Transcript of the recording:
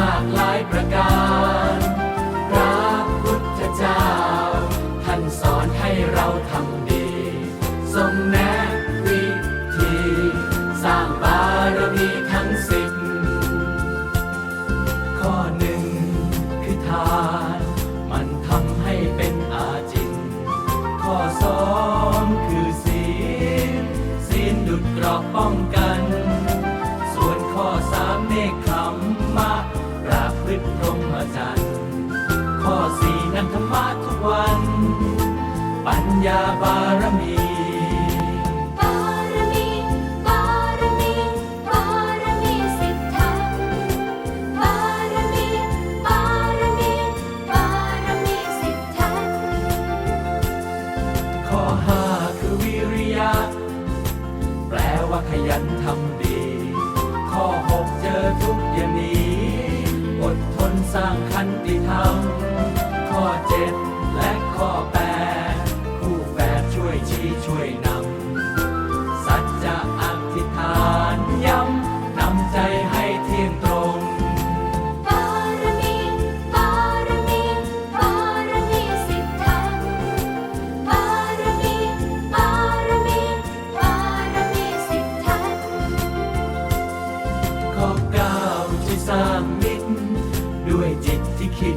มากหลายประการ พระพุทธเจ้า ท่านสอนให้เราทำดี ทรงแนะวิธี สร้างบารมีทั้งสิบข้อหนึ่งคือทาน มันทำให้เป็นอาจิน ข้อสองคือศีล ศีลดุดกรอบป้องกัน ส่วนข้อสามเนค ญญาบารมีบารมีบารมีบารมีสิบทังบารมีบารมีบารมีสิบทังข้อห้าคือวิริยะ แปลว่าขยันทำดี ข้อหกเจอทุกข์อย่างนี้ อดทนสร้างขันติ ร้างมิตรด้วยจิตที่คิด